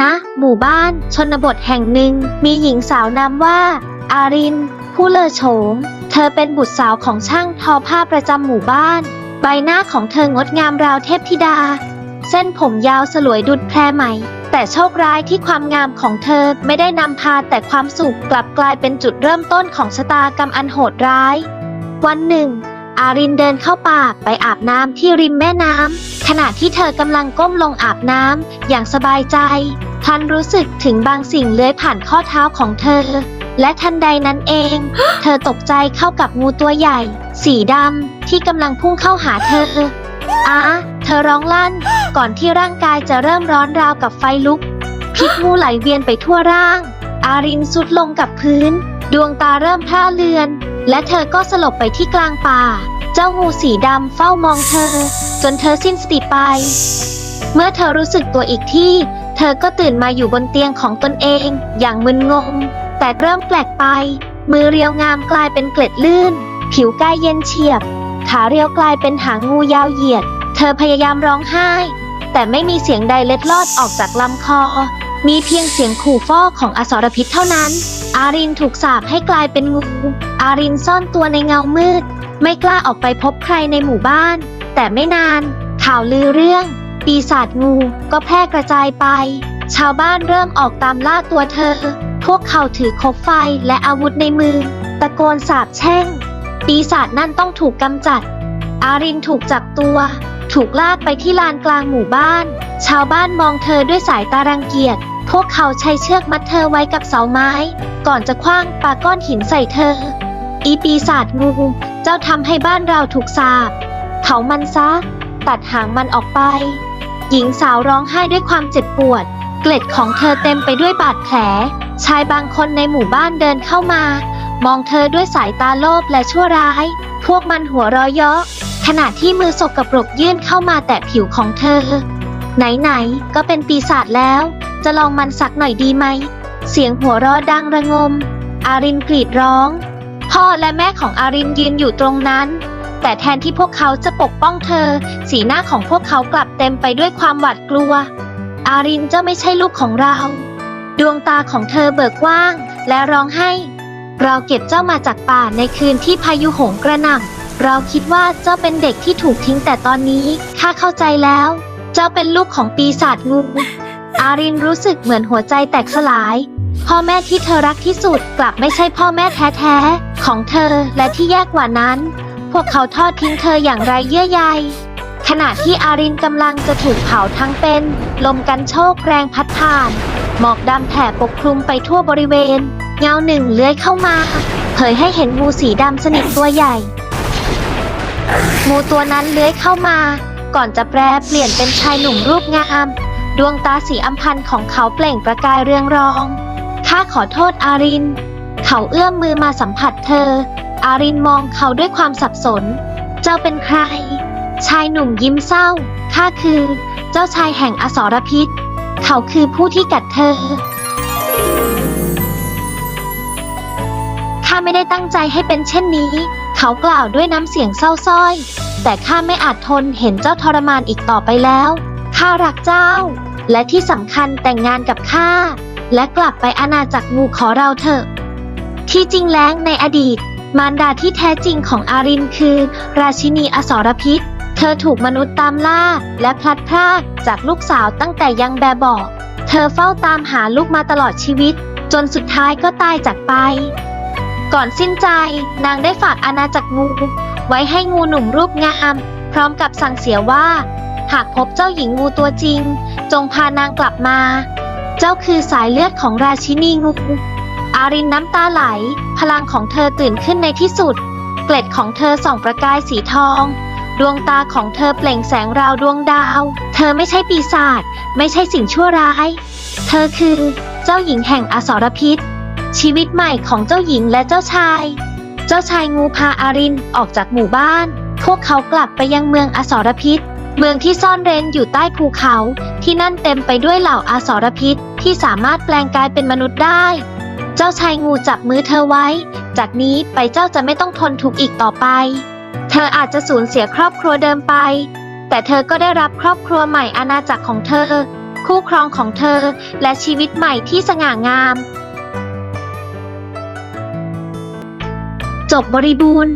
ณหมู่บ้านชนบทแห่งหนึ่ง มีหญิงสาวนามว่า อาริน ผู้เลอโฉม เธอเป็นบุตรสาวของช่างทอผ้าประจำหมู่บ้าน ใบหน้าของเธองดงามราวเทพธิดา เส้นผมยาวสลวยดุดแพรไหมแต่โชคร้ายที่ความงามของเธอไม่ได้นำพาแต่ความสุขกลับกลายเป็นจุดเริ่มต้นของชะตากรรมอันโหดร้าย วันหนึ่ง อารินเดินเข้าป่าไปอาบน้ำที่ริมแม่น้ำขณะที่เธอกำลังก้มลงอาบน้ำอย่างสบายใจพลันรู้สึกถึงบางสิ่งเลื้อยผ่านข้อเท้าของเธอ และทันใดนั้นเอง เธอตกใจเข้ากับงูตัวใหญ่ สีดำที่กำลังพุ่งเข้าหาเธออ้าเธอร้องลั่น ก่อนที่ร่างกายจะเริ่มร้อนราวกับไฟลุก พิษงูไหลเวียนไปทั่วร่าง อารินสุดลงกับพื้น ดวงตาเริ่มพร่าเลือน และเธอก็สลบไปที่กลางป่า เจ้างูสีดำเฝ้ามองเธอ จนเธอสิ้นสติไป เมื่อเธอรู้สึกตัวอีกที่ เธอก็ตื่นมาอยู่บนเตียงของตนเอง อย่างมึนงง แต่เริ่มแปลกไป มือเรียวงามกลายเป็นเกล็ดลื่น ผิวกายเย็นเฉียบ ขาเรียวกลายเป็นหางงูยาวเหยียด เธอพยายามร้องไห้ แต่ไม่มีเสียงใดเล็ดลอดออกจากลำคอ มีเพียงเสียงขู่ฟ้อของอสรพิษเท่านั้น อารินถูกสาปให้กลายเป็นงู อารินซ่อนตัวในเงามืด ไม่กล้าออกไปพบใครในหมู่บ้าน แต่ไม่นาน ข่าวลือเรื่อง ปีศาจงูก็แพร่กระจายไป ชาวบ้านเริ่มออกตามล่าตัวเธอ พวกเขาถือคบไฟและอาวุธในมือ ตะโกนสาบแช่ง ปีศาจนั่นต้องถูกกำจัด อารินถูกจับตัว ถูกลากไปที่ลานกลางหมู่บ้าน ชาวบ้านมองเธอด้วยสายตารังเกียจพวกเขาใช้เชือกมัดเธอไว้กับเสาไม้ ก่อนจะคว้างปาก้อนหินใส่เธอ อีปีศาจงู เจ้าทำให้บ้านเราถูกสาปเผามันซะ ตัดหางมันออกไป หญิงสาวร้องไห้ด้วยความเจ็บปวด เกล็ดของเธอเต็มไปด้วยบาดแผล ชายบางคนในหมู่บ้านเดินเข้ามา มองเธอด้วยสายตาโลภและชั่วร้าย พวกมันหัวเร้อยเยาะ ขณะที่มือสกปรกยื่นเข้ามาแตะผิวของเธอ ไหนๆ ก็เป็นปีศาจแล้ว จะลองมันสักหน่อยดีไหม เสียงหัวเราะดังระงม อารินกรีดร้อง พ่อและแม่ของอารินยืนอยู่ตรงนั้น แต่แทนที่พวกเขาจะปกป้องเธอ สีหน้าของพวกเขากลับเต็มไปด้วยความหวาดกลัว อารินเจ้าไม่ใช่ลูกของเรา ดวงตาของเธอเบิกกว้าง และร้องไห้ เราเก็บเจ้ามาจากป่าในคืนที่พายุโหมกระหน่ำเราคิดว่าเจ้าเป็นเด็กที่ถูกทิ้งแต่ตอนนี้ข้าเข้าใจแล้ว เจ้าเป็นลูกของปีศาจงูอารินรู้สึกเหมือนหัวใจแตกสลาย พ่อแม่ที่เธอรักที่สุดกลับไม่ใช่พ่อแม่แท้ๆ ของเธอและที่แย่กว่านั้น พวกเขาทอดทิ้งเธออย่างไรเยื่อใยขณะที่อารินกำลังจะถูกเผาทั้งเป็น ลมกันโชกแรงพัดผ่าน หมอกดำแผ่ปกคลุมไปทั่วบริเวณ เงาหนึ่งเลื้อยเข้ามา เผยให้เห็นงูสีดำสนิทตัวใหญ่ งูตัวนั้นเลื้อยเข้ามา ก่อนจะแปรเปลี่ยนเป็นชายหนุ่มรูปงาม ดวงตาสีอำพันธ์ของเขาเปล่งประกายเรืองรอง ข้าขอโทษอาริน เขาเอื้อมมือมาสัมผัสเธอ อารินมองเขาด้วยความสับสน เจ้าเป็นใคร ชายหนุ่มยิ้มเศร้า ข้าคือ เจ้าชายแห่งอสรพิษ เขาคือผู้ที่กัดเธอ ข้าไม่ได้ตั้งใจให้เป็นเช่นนี้ เขากล่าวด้วยน้ำเสียงเศร้าสร้อย แต่ข้าไม่อาจทนเห็นเจ้าทรมานอีกต่อไปแล้ว ข้ารักเจ้า และที่สำคัญแต่งงานกับข้า และกลับไปอาณาจักรงูขอเราเถอะ ที่จริงแล้วในอดีต มารดาที่แท้จริงของอารินคือ ราชินีอสรพิษ เธอถูกมนุษย์ตามล่า และพลัดพรากจากลูกสาวตั้งแต่ยังแบบบาะเธอเฝ้าตามหาลูกมาตลอดชีวิต จนสุดท้ายก็ตายจากไป ก่อนสิ้นใจนางได้ฝากอาณาจักรงู ไว้ให้งูหนุ่มรูปงาม พร้อมกับสั่งเสียว่า หากพบเจ้าหญิงงูตัวจริง จงพานางกลับมา เจ้าคือสายเลือดของราชินีงูอารินน้ำตาไหล พลังของเธอตื่นขึ้นในที่สุด เกล็ดของเธอส่องประกายสีทอง ดวงตาของเธอเปล่งแสงราวดวงดาว เธอไม่ใช่ปีศาจ ไม่ใช่สิ่งชั่วร้าย เธอคือ เจ้าหญิงแห่งอสรพิษ ชีวิตใหม่ของเจ้าหญิงและเจ้าชาย เจ้าชายงูพาอารินออกจากหมู่บ้าน พวกเขากลับไปยังเมืองอสรพิษ เมืองที่ซ่อนเร้นอยู่ใต้ภูเขา ที่นั่นเต็มไปด้วยเหล่าอาสรพิษ ที่สามารถแปลงกายเป็นมนุษย์ได้ เจ้าชายงูจับมือเธอไว้ จากนี้ไปเจ้าจะไม่ต้องทนทุกข์อีกต่อไป เธออาจจะสูญเสียครอบครัวเดิมไป แต่เธอก็ได้รับครอบครัวใหม่อาณาจักรของเธอ คู่ครองของเธอ และชีวิตใหม่ที่สง่างาม จบบริบูรณ์